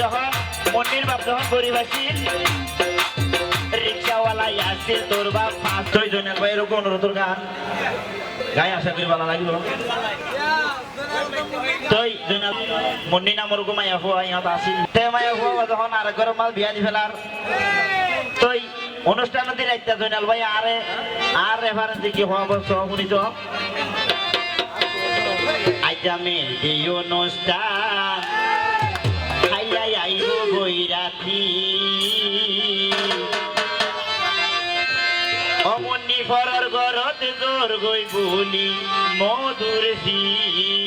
যখন মন্দির বাপ যখন গরিব আসিল তই আছিল তে মায়া ফুয়া যখন আর ঘরের মাল বিয়া দি ফেলার। তই অনুষ্ঠানতে রাইতা জয়নাল ভাই, আরে আর রেফারেন্স কি হওয়া বছর শুনিছ? আমি এই অনুষ্ঠান বৈরাতি অমনি ফরর ঘরত জোর গই বলি মধুর সিরিতি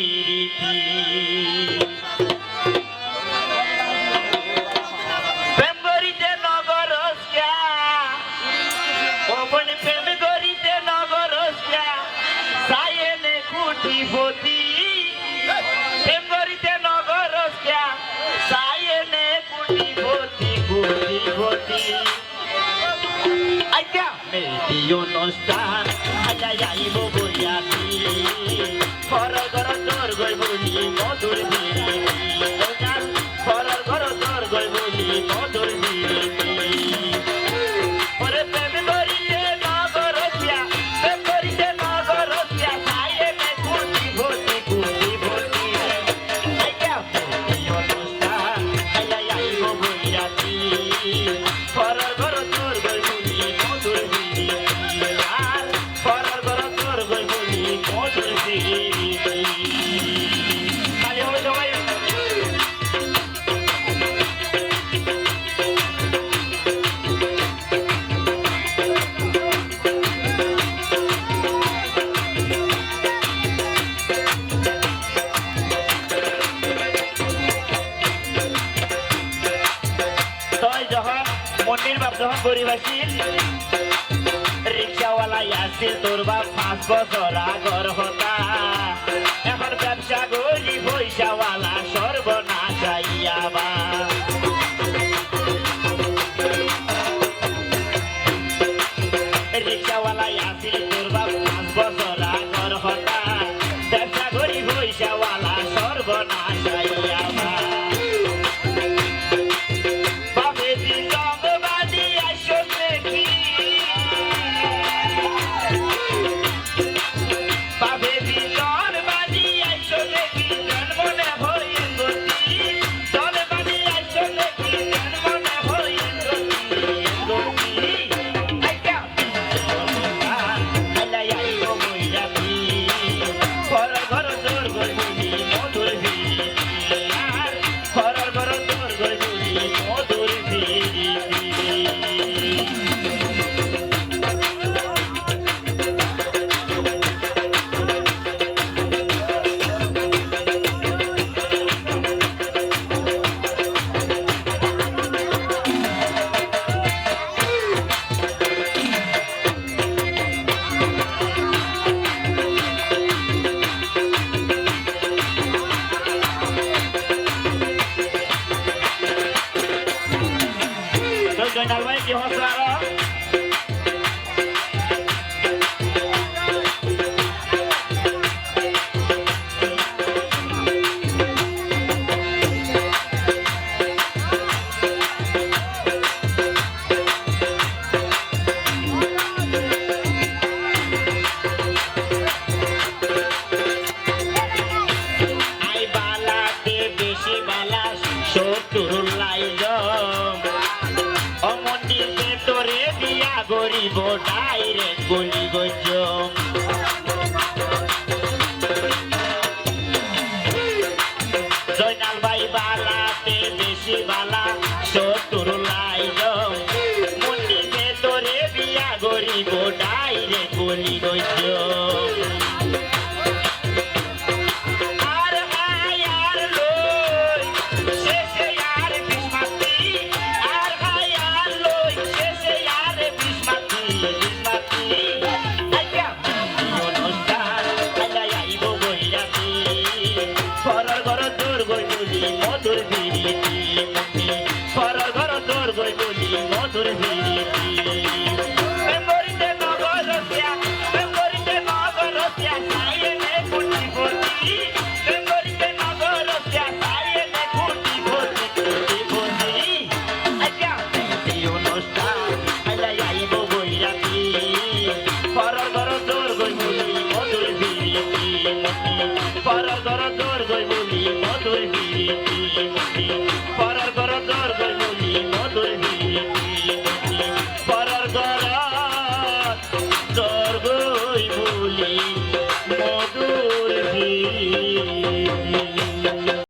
মেয়েটি অনুষ্ঠান আজা যাইব বইয়াতি ঘর ঘর তোর গই বলি মধুর দিলি মন্দির বাপ যখন গরিব আসিল রিক্সাওয়ালা আসছিল তোর বাপ পাঁচ বছর আগর হতা। এখন ব্যবসা গরি পয়সাওয়ালা জয়নাল ভাই বালাতে বেশি বালা শত্রুর গই বলি মধুর বিরিতি દુર્ગી નો દુર્ગી